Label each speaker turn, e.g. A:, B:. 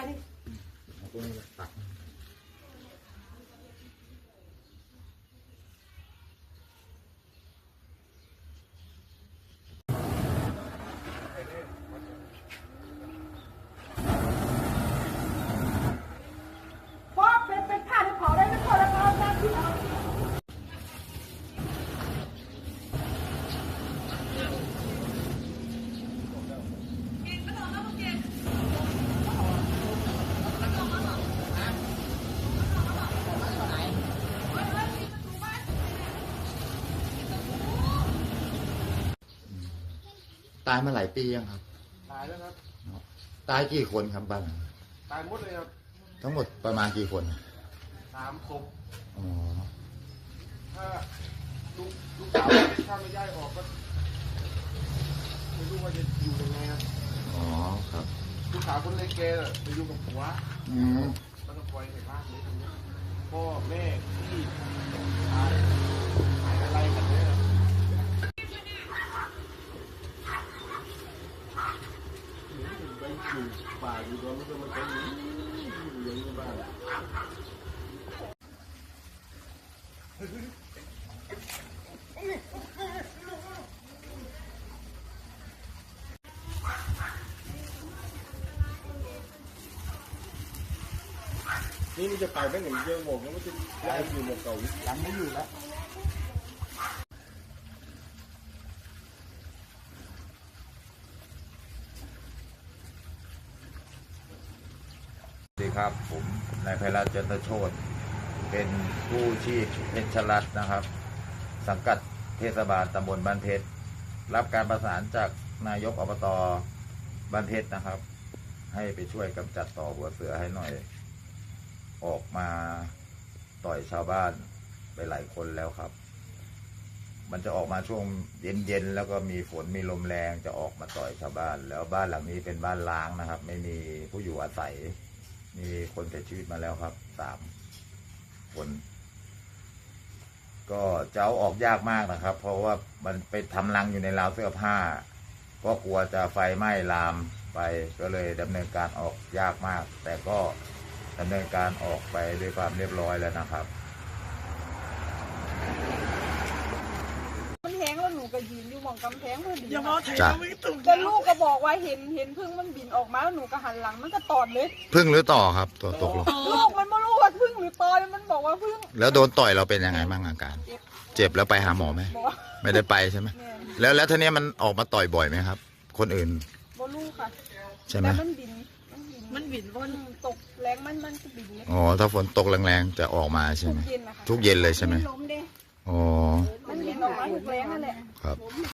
A: ไปนี่
B: เอาตัวนี้ตัก
A: เพราะเป็นเป็นผ้าที่เผาได้ไม่พอแล้วก็เอาน้ำที่เอา
B: ตายมาหลายปียังครับ
C: ตายแล้วครับ
B: ตายกี่คนครับบ้าน
C: ตายหมดเลยครับ
B: ทั้งหมดประมาณกี่คน
C: สามศพ
B: อ๋อ
C: ถ้าลูกลูกสาวถ้าไม่ย้ายออกก็ไม่รู้ว่าจะอยู่ยังไงครับ
B: อ๋อครับ
C: ลูกสาวคนเล็กแกน่ะไปอยู่กับผัว
B: อืม
C: แล้วก็ปล่อยในบ้านนี้ตรงนี้พ่อแม่พี่ชายขายอะไรกันเนี่ย ไปอยู่ป่าอยู่ตอนนี้ก็มันเป็นอยู่อย่างนี้บ้าง นี่มันจะไปไม่เหมือนเดิมบอกนะมันจะย้ายไปอยู่หมวกเก่าอีก
B: ยังไม่อยู่แล้ว
D: สวัส ดีครับผมนายไพรัตน์จันทโชตเป็นผู้ชีพเพชรรัตน์นะครับ สังกัดเทศบาลตำบลบ้านเพชรรับการประสานจากนายกอบตบ้านเพชรนะครับ ให้ไปช่วยกำจัดต่อหัวเสือให้หน่อย ออกมาต่อยชาวบ้านไปหลายคนแล้วครับ มันจะออกมาช่วงเย็นๆแล้วก็มีฝนมีลมแรงจะออกมาต่อยชาวบ้าน แล้วบ้านหลังนี้เป็นบ้านล้างนะครับ ไม่มีผู้อยู่อาศัย มีคนเสียชีวิตมาแล้วครับสามคน ก็จะเอาออกยากมากนะครับ เพราะว่ามันไปทำรังอยู่ในราวเสื้อผ้า ก็กลัวจะไฟไหม้ลามไปก็เลยดำเนินการออกยากมาก แต่ก็ดำเนินการออกไปด้วยความเรียบร้อยแล้วนะครับ
A: มันแห้งแล้วหนูก็ยืน อยู่หมองกำแพงพอดี
E: อย่ามาถ่าย
B: จ้ะ
E: เราไม่ตุ่ม
A: ก็ลูกก็บอกว่าเห็นเห็นพึ่งมันบินออกมาแล้วหนูก็หันหลังมันก็ตอดเลย
B: พึ่งหรือต่อครับตัวตกลง
A: ลูกมันไม่รู้ว่าพึ่งหรือตอยมันบอกว่าพึ่ง
B: แล้วโดนต่อยเราเป็นยังไงบ้างอาการ เจ็บแล้วไปหาหมอไหม
A: บอกว่า
B: ไม่ได้ไปใช่ไหม
A: แม่
B: แล้วแล้วท่านี้ยมันออกมาต่อยบ่อยไหมครับ คนอื่น
A: บ่รู้ค่ะ
B: ใช่ไหม
A: แต่มันบินมันบิน
E: มันบินบน
A: ตกแรงมันมันจะบินเนี่ย
B: อ๋อถ้าฝนตกแรงๆจะออกมาใช่
A: ทุ
B: ไหม
A: กเย็นนะคะ
B: ทุกเย็นเลยใช่ไหม
A: ล้มเด้
B: อ๋อ
A: มันบินออกมาทุกแรงนั่นแหละ
B: ครับ